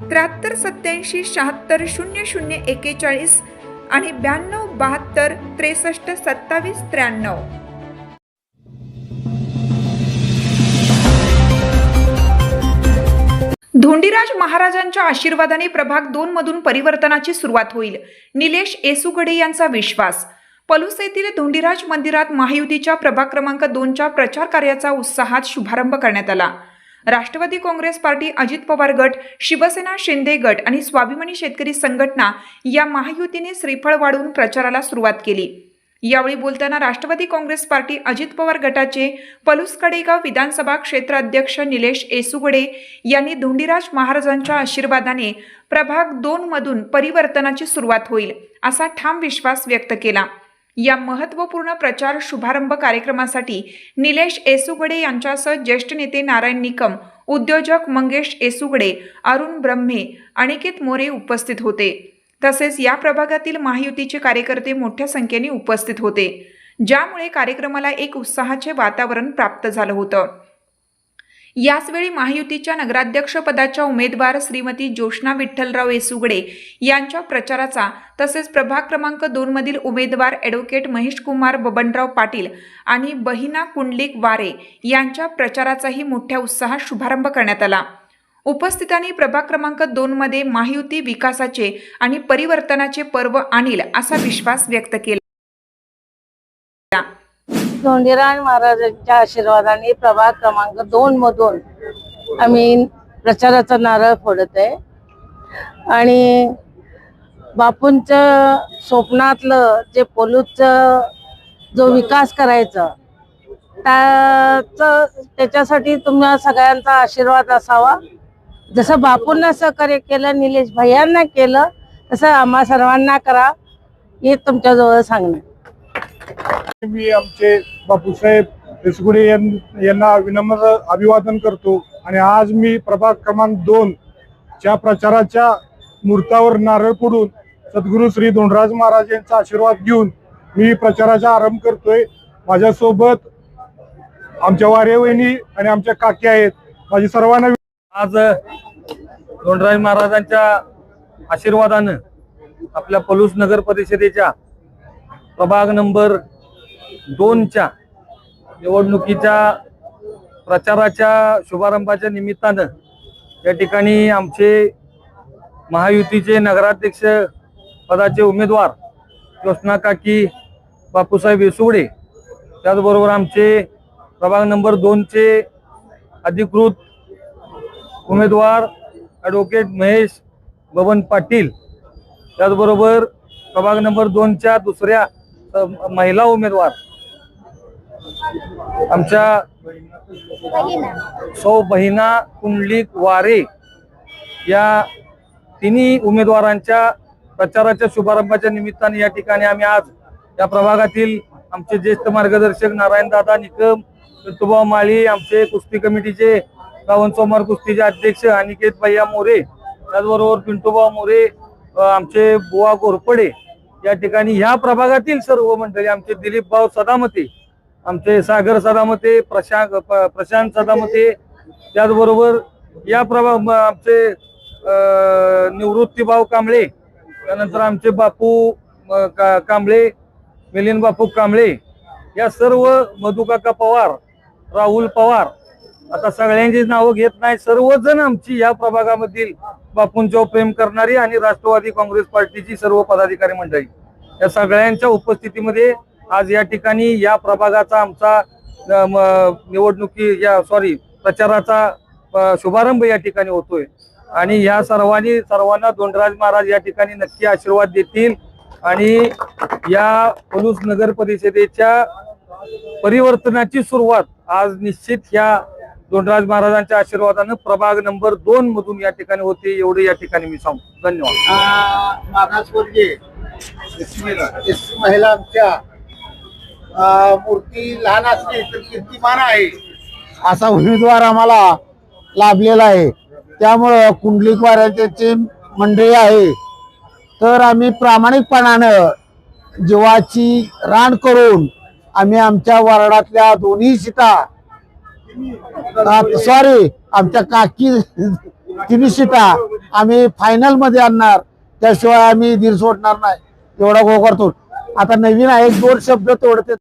त्र्याहत्तर सत्याऐंशी शहात्तर शून्य शून्य एकेचाळीस आणि ब्याण्णव बहात्तर त्रेसष्ट सत्तावीस त्र्याण्णव. धोंडीराज महाराजांच्या आशीर्वादाने प्रभाग दोन मधून परिवर्तनाची सुरुवात होईल. निलेश येसुगडे यांचा विश्वास. पलूस येथील धोंडीराज मंदिरात महायुतीच्या प्रभाग क्रमांक दोनच्या प्रचार कार्याचा उत्साहात शुभारंभ करण्यात आला. राष्ट्रवादी काँग्रेस पार्टी अजित पवार गट शिवसेना शिंदे गट आणि स्वाभिमानी शेतकरी संघटना या महायुतीने श्रीफळ वाढवून प्रचाराला सुरुवात केली. यावेळी बोलताना राष्ट्रवादी काँग्रेस पार्टी अजित पवार गटाचे पलुसकडेगाव विधानसभा क्षेत्र अध्यक्ष निलेश येसुगडे यांनी धोंडीराज महाराजांच्या आशीर्वादाने प्रभाग दोन मधून परिवर्तनाची सुरुवात होईल असा ठाम विश्वास व्यक्त केला. या महत्त्वपूर्ण प्रचार शुभारंभ कार्यक्रमासाठी निलेश येसुगडे यांच्यासह ज्येष्ठ नेते नारायण निकम उद्योजक मंगेश येसुगडे अरुण ब्रह्मे अनिकेत मोरे उपस्थित होते. तसेच या प्रभागातील महायुतीचे कार्यकर्ते मोठ्या संख्येने उपस्थित होते. ज्यामुळे कार्यक्रमाला एक उत्साहाचे वातावरण प्राप्त झालं होतं. याचवेळी महायुतीच्या नगराध्यक्षपदाच्या उमेदवार श्रीमती ज्योष्णा विठ्ठलराव येसुगडे यांच्या प्रचाराचा तसेच प्रभाग क्रमांक दोनमधील उमेदवार ॲडव्होकेट महेशकुमार बबनराव पाटील आणि बहिना कुंडलिक वारे यांच्या प्रचाराचाही मोठ्या उत्साहात शुभारंभ करण्यात आला. उपस्थितांनी प्रभाग क्रमांक दोनमध्ये महायुती विकासाचे आणि परिवर्तनाचे पर्व आणील असा विश्वास व्यक्त केला. धोंडीराम महाराजांच्या आशीर्वादाने प्रभाग क्रमांक दोन मधून आम्ही प्रचाराचा नारळ फोडत आहे आणि बापूंचं स्वप्नातलं जे पोलूचं जो विकास करायचा त्याचं त्याच्यासाठी तुम्हाला सगळ्यांचा आशीर्वाद असावा. जसं बापूंना सहकार्य केलं निलेश भैयांना केलं तसं आम्हा सर्वांना करा हे तुमच्याजवळ सांगणं मी आमचे बापूसाहेब देसगुडे यांना विनम्र अभिवादन करतो आणि आज मी प्रभाग क्रमांक दोन च्या प्रचाराच्या मुहूर्तावर नारळ फोडून सद्गुरू श्री धोंडराज महाराज यांचा आशीर्वाद घेऊन मी प्रचाराचा आरंभ करतोय. माझ्यासोबत आमच्या वारे वहिनी आणि आमच्या काकी आहेत. माझी सर्वांना आज धोंडराज महाराजांच्या आशीर्वादानं आपल्या पलूस नगर परिषदेच्या प्रभाग नंबर दोनच्या निवडणुकीच्या प्रचाराच्या शुभारंभाच्या निमित्तानं या ठिकाणी आमचे महायुतीचे नगराध्यक्ष पदाचे उमेदवार योजना काकी बापूसाहेब येसुगडे त्याचबरोबर आमचे प्रभाग नंबर दोनचे अधिकृत उमेदवार ॲडव्होकेट महेश बबन पाटील त्याचबरोबर प्रभाग नंबर दोनच्या दुसऱ्या महिला उमेदवार. आमच्या सौ बहिना कुंडलिक वारे या तिन्ही उमेदवारांच्या प्रचाराच्या शुभारंभाच्या निमित्ताने या ठिकाणी आम्ही आज या प्रभागातील आमचे ज्येष्ठ मार्गदर्शक नारायण दादा निकम ऋतुभाऊ माळी आमचे कुस्ती कमिटीचे सोमवार कुस्तीचे अध्यक्ष अनिकेत भैया मोरे त्याचबरोबर पिंटूभाऊ मोरे आमचे बुवा घोरपडे या ठिकाणी ह्या प्रभागातील सर्व मंडळी आमचे दिलीप भाऊ सदामते आमचे सागर सदामते प्रशांत प्रशांत सदामते त्याचबरोबर या प्रभाग आमचे अ, निवृत्तीभाऊ कांबळे त्यानंतर आमचे बापू का- कांबळे मिलिंद बापू कांबळे या सर्व मधुकाका पवार राहुल पवार आता सगळ्यांची नावं घेत नाही सर्वजण आमची या प्रभागामधील बापूंच्यावर प्रेम करणारी आणि राष्ट्रवादी काँग्रेस पार्टीची सर्व पदाधिकारी मंडळी. या सगळ्यांच्या उपस्थितीमध्ये आज या ठिकाणी या प्रभागाचा आमचा म- निवडणुकी या सॉरी प्रचाराचा शुभारंभ या ठिकाणी होतोय. आणि या सर्वांनी सर्वांना दोंडराज महाराज या ठिकाणी नक्की आशीर्वाद देतील. आणि या पलूस नगर परिषदेच्या परिवर्तनाची सुरुवात आज निश्चित ह्या दोंडराज महाराजांच्या आशीर्वादानं प्रभाग नंबर दोन मधून या ठिकाणी होते एवढे या ठिकाणी मी सांगतो धन्यवाद. आ, महिलांच्या मूर्ती लहान असली तर कीर्तिमान आहे. असा उमेदवार आम्हाला लाभलेला आहे. त्यामुळं कुंडलिक वाऱ्याची मंडळी आहे. तर आम्ही प्रामाणिकपणानं जीवाची रान करून आम्ही आमच्या वार्डातल्या दोन्ही सीटा सॉरी आमच्या काकी तिन्ही सीटा आम्ही फायनलमध्ये आणणार. त्याशिवाय आम्ही धीर सोडणार नाही. एवढा गो करतो आता नवीन आहे दोन शब्द तोडते.